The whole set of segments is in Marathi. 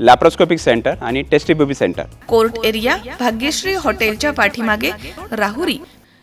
लॅप्रोस्कोपिक सेंटर आणि test tube baby centre court area Bhagyashree हॉटेलच्या पाठीमागे राहुरी.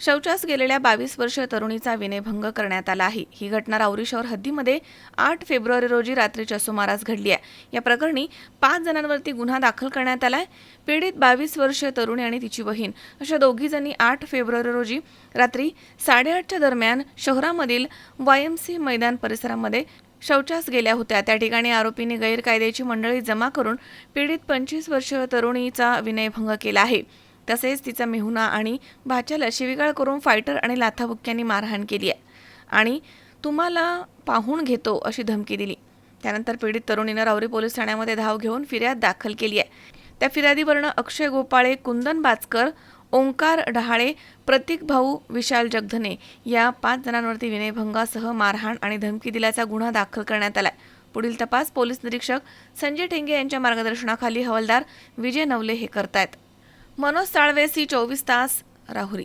शौचास गेलेल्या बावीस वर्षीय तरुणीचा विनयभंग करण्यात आला आहे. ही घटना राहुरी शहर हद्दीमध्ये आठ फेब्रुवारी रोजी रात्रीच्या सुमारास घडली आहे. या प्रकरणी पाच जणांवरती गुन्हा दाखल करण्यात आलाय. पीडित बावीस वर्षीय तरुणी आणि तिची बहीण. अशा दोघीजणी आठ फेब्रुवारी रोजी रात्री साडेआठच्या दरम्यान शहरामधील वाय एम सी मैदान परिसरामध्ये शौचास गेल्या होत्या. त्या ठिकाणी आरोपीने गैरकायद्याची मंडळी जमा करून पीडित पंचवीस वर्षीय तरुणीचा विनयभंग केला आहे. तसेच तिचा मेहुना आणि भाच्याला शिवीगाळ करून फायटर आणि लाथाबुक्क्यांनी मारहाण केली आहे. आणि तुम्हाला पाहून घेतो अशी धमकी दिली. त्यानंतर पीडित तरुणीनं रावरी पोलीस ठाण्यामध्ये धाव घेऊन फिर्याद दाखल केली आहे. त्या फिर्यादीवरनं अक्षय गोपाळे कुंदन बाचकर ओंकार डहाळे प्रतीक भाऊ विशाल जगधने या पाच जणांवरती विनयभंगासह मारहाण आणि धमकी दिल्याचा गुन्हा दाखल करण्यात आलाय. पुढील तपास पोलीस निरीक्षक संजय ठेंगे यांच्या मार्गदर्शनाखाली हवालदार विजय नवले हे करतायत. मनोज साळवे सी चोवीस तास राहुरी.